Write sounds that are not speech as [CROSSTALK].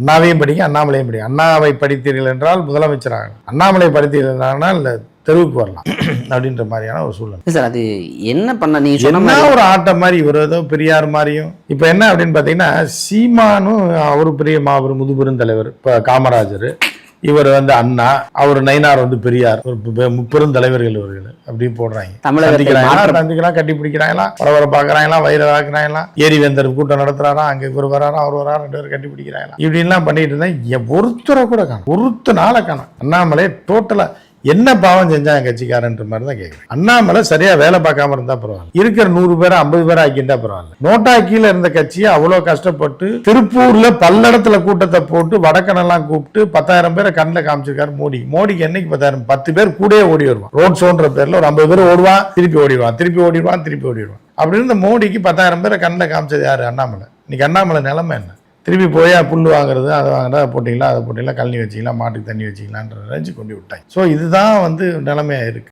அண்ணாவையும் படிங்க அண்ணாமலையும் படிங்க. அண்ணாவை படித்தீர்கள் என்றால் முதலமைச்சராக. அண்ணாமலை படித்தீர்கள் தெருவுக்கு வரலாம் [CLEARS THROAT] அப்படின்ற மாதிரியான ஒரு சூழ்நிலை இல்ல சார் அது என்ன பண்ண சொன்ன என்ன ஒரு ஆட்டம் மாதிரி இவர் ஏதோ பெரியார் மாதிரியும். இப்ப என்ன அப்படின்னு பாத்தீங்கன்னா சீமானும் அவர் பெரிய மாபெரும் முதுபெருந்தலைவர் இப்ப காமராஜர். இவர் வந்து அண்ணா அவர் நயினார் வந்து பெரியார். முப்பெரும் தலைவர்கள் இவர்கள். அப்படி போடுறாங்க. சந்திக்கலாம் கட்டி பிடிக்கிறாங்களா பரவர பாக்குறாங்களா வயிறு ஆக்குறாங்களா? ஏரி வேந்தர் கூட்டம் நடத்துறாரா? அங்க இவர் வராரா? அவர் வராரா? ரெண்டு பேரும் கட்டி பிடிக்கிறாங்களா இப்படின்லாம் பண்ணிட்டு இருந்தா எ- ஒருத்தரை கூட காணும். ஒருத்த நாளை காணும் அண்ணாமலை டோட்டலா என்ன பாவம் செஞ்சா என் கட்சிக்காரன்ற மாதிரி தான் கேட்குறேன் அண்ணாமலை சரியா வேலை பார்க்காம இருந்தா பரவாயில்ல. இருக்கிற நூறு பேரை ஐம்பது பேரை ஆக்கிட்டா பரவாயில்ல. நோட்டா கீழே இருந்த கட்சியை அவ்வளோ கஷ்டப்பட்டு திருப்பூர்ல பல்லடத்துல கூட்டத்தை போட்டு வடக்கனெல்லாம் கூப்பிட்டு பத்தாயிரம் பேரை கண்ணில் காமிச்சிருக்காரு மோடி. மோடிக்கு என்னைக்கு பத்தாயிரம்? பத்து பேர் கூடயே ஓடி வருவான். ரோட் ஷோன்ற பேர்ல ஒரு ஐம்பது பேர் ஓடுவான் திருப்பி ஓடிடுவான் திருப்பி ஓடிடுவான் திருப்பி ஓடிடுவான். அப்படின்னு மோடிக்கு பத்தாயிரம் பேரை கண்ணில் காமிச்சது யாரு? அண்ணாமலை. இன்னைக்கு அண்ணாமலை நிலைமை என்ன? திருப்பி போய் புல் வாங்குறது அதை வாங்குறது அதை போட்டிங்களா அதை போட்டிங்களா கழனி வச்சிக்கலாம் மாட்டுக்கு தண்ணி வச்சிக்கலான்ற ரேஞ்சு கொண்டு விட்டாங்க ஸோ இதுதான் வந்து நிலமையாக இருக்குது